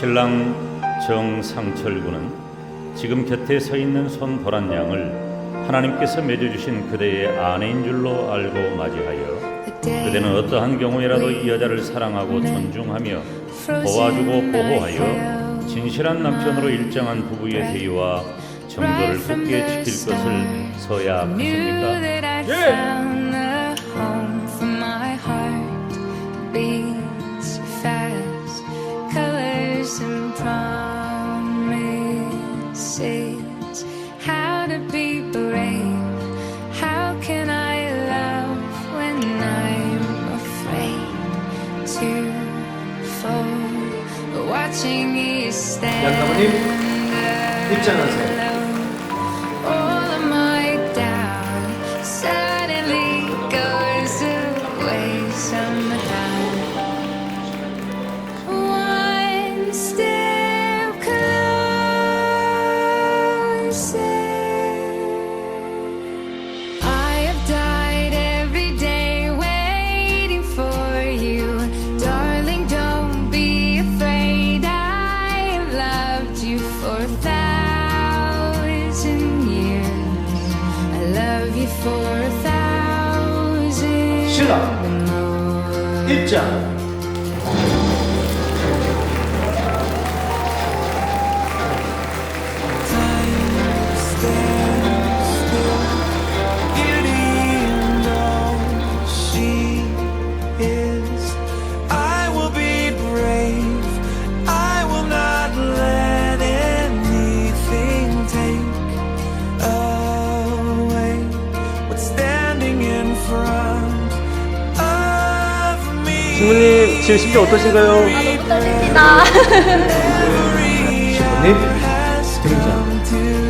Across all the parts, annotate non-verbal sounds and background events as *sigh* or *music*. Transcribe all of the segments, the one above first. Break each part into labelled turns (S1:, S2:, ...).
S1: 신랑 정상철 군은 지금 곁에 서 있는 손보란 양을 하나님께서 맺어주신 그대의 아내인 줄로 알고 맞이하여 그대는 어떠한 경우에라도 이 여자를 사랑하고 존중하며 도와주고 보호하여 진실한 남편으로 일정한 부부의 대의와 정도를 굳게 지킬 것을 서약하십니까?
S2: 예. You stand.
S3: 양가 Good job. 지금 심정 어떠신가요?
S4: 너무 떨립니다.
S3: 신부님 등장.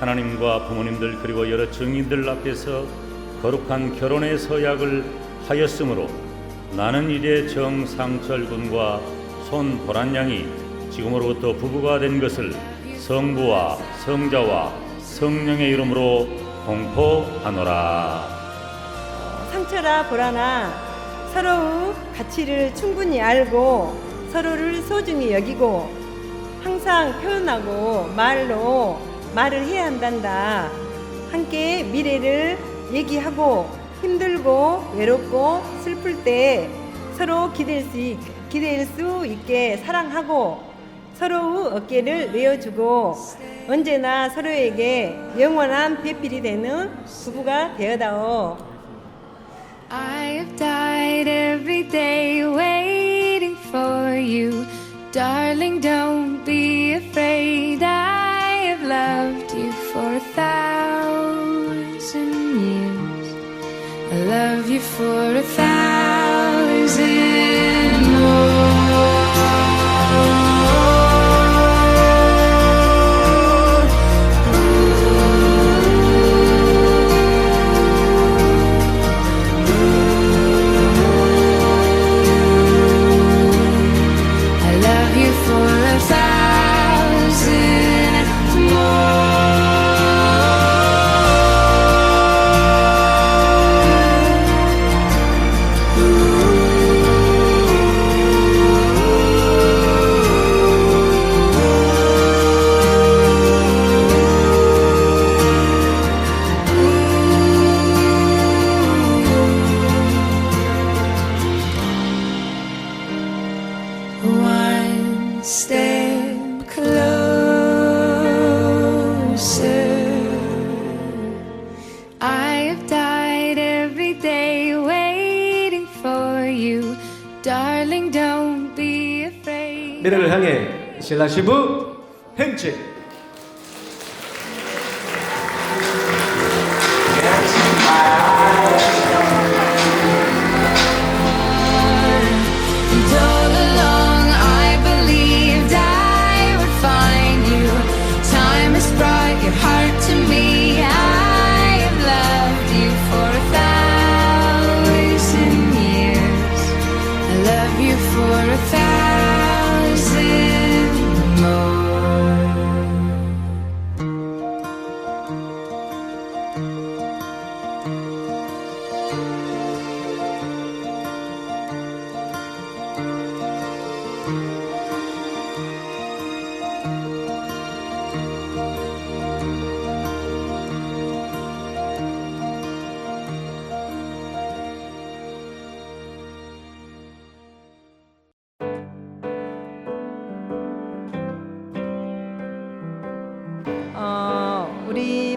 S1: 하나님과 부모님들 그리고 여러 증인들 앞에서 거룩한 결혼의 서약을 하였으므로 나는 이제 정상철 군과 손보란 양이 지금으로부터 부부가 된 것을 성부와 성자와 성령의 이름으로 공포하노라.
S5: 상처라 보라나 서로의 가치를 충분히 알고 서로를 소중히 여기고 항상 표현하고 말로 말을 해야 한단다. 함께 미래를 얘기하고 힘들고 외롭고 슬플 때 서로 기댈 수, 있, 기댈 수 있게 사랑하고 서로의 어깨를 내어주고 언제나 서로에게 영원한 배필이 되는 부부가 되어다오.
S3: 미래를 향해 신라 신부 행진.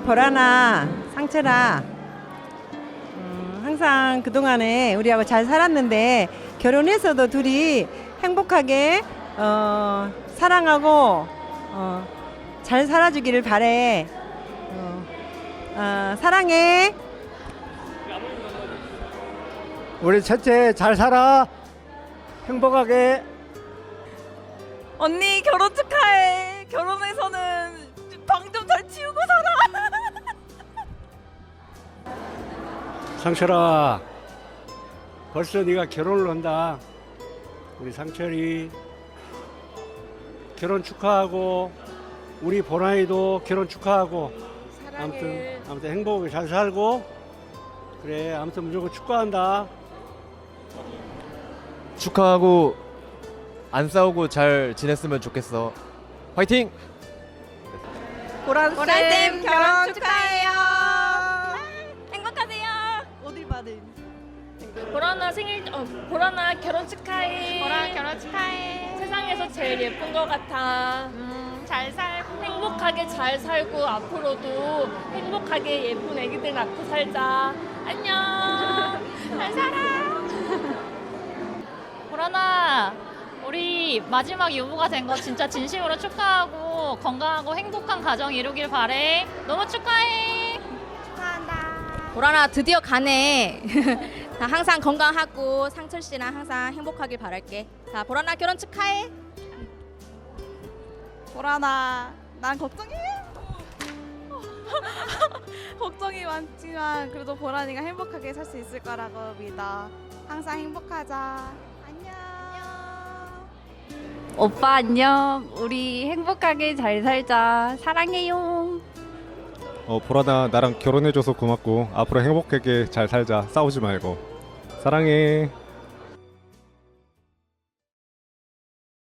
S5: 우리 보라나 상철아 음, 항상 그동안에 우리하고 잘 살았는데 결혼해서도 둘이 행복하게 어, 사랑하고 어, 잘 살아주기를 바래 어, 어, 사랑해
S3: 우리 첫째 잘 살아. 행복하게.
S4: 언니 결혼 축하해. 결혼해서는
S6: 상철아 벌써 네가 결혼을 한다 우리 상철이 결혼 축하하고 우리 보라이도 결혼 축하하고 아무튼 아무튼 행복하게 잘 살고 그래 아무튼 무조건 축하한다
S7: 축하하고 안 싸우고 잘 지냈으면 좋겠어. 화이팅!
S4: 보라쌤
S5: 결혼
S4: 축하해
S8: 보라나 생일 어 보라나 결혼 축하해.
S4: 보라 결혼 축하해.
S8: 세상에서 제일 예쁜 것 같아.
S4: 음, 잘 살고
S8: 행복하게 잘 살고 앞으로도 행복하게 예쁜 애기들 낳고 살자. 안녕.
S4: 잘 살아. *laughs*
S9: 보라나 우리 마지막 유부가 된 거 진짜 진심으로 축하하고 건강하고 행복한 가정 이루길 바래 너무 축하해
S4: 보라나 드디어 가네. *laughs* 자, 항상 건강하고 상철 씨랑 항상 행복하길 바랄게. 자, 보라나 결혼 축하해. 보라나, 난 걱정해. *laughs* 걱정이 많지만 그래도 보라니가 행복하게 살 수 있을 거라고 믿어. 항상 행복하자. 안녕.
S9: 오빠 안녕 우리 행복하게 잘 살자 사랑해요
S10: 어, 보라나 나랑 결혼해줘서 고맙고 앞으로 행복하게 잘 살자 싸우지 말고 사랑해